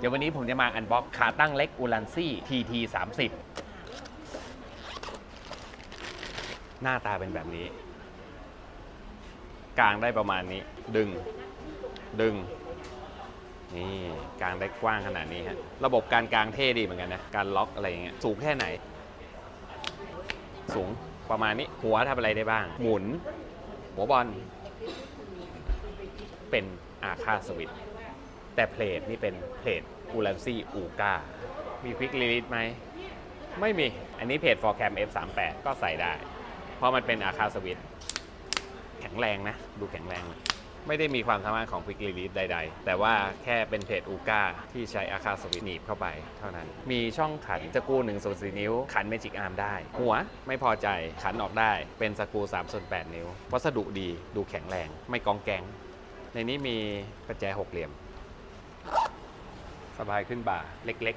เดี๋ยววันนี้ผมจะมาอันบ็อกขาตั้งเล็กอูลันซี่ TT 30หน้าตาเป็นแบบนี้ กลางได้ประมาณนี้ ดึง ดึง นี่กลางได้กว้างขนาดนี้ฮะ ระบบการกลางเท่ดีเหมือนกันนะ การล็อกอะไรอย่างเงี้ย สูงแค่ไหน สูงประมาณนี้ หัวทำอะไรได้บ้าง หมุน หัวบอล เป็นอาคาสวิต แต่เพลทนี่เป็นเพลทอูลันซี่อูกามีควิกลิลิตไหม ไม่มี อันนี้เพจ for cam f38 ก็ใส่ได้ เพราะมันเป็นอาคาสวิตช์แข็งแรงนะ ดูแข็งแรงนะไม่ได้มีความสามารถของ Quick Release ใด ๆ แต่ว่าแค่เป็นเพจอูกาที่ใช้อาคาสวิตช์หนีบเข้าไปเท่านั้น มีช่องขันสกรู1ส่วน4นิ้ว ขันเมจิกอาร์มได้ หัวไม่พอใจขันออกได้ เป็นสกรู3ส่วน8นิ้ว วัสดุดีดูแข็งแรง ไม่กองแกง ในนี้มีประแจหกเหลี่ยม สบายขึ้นบ่าเล็ก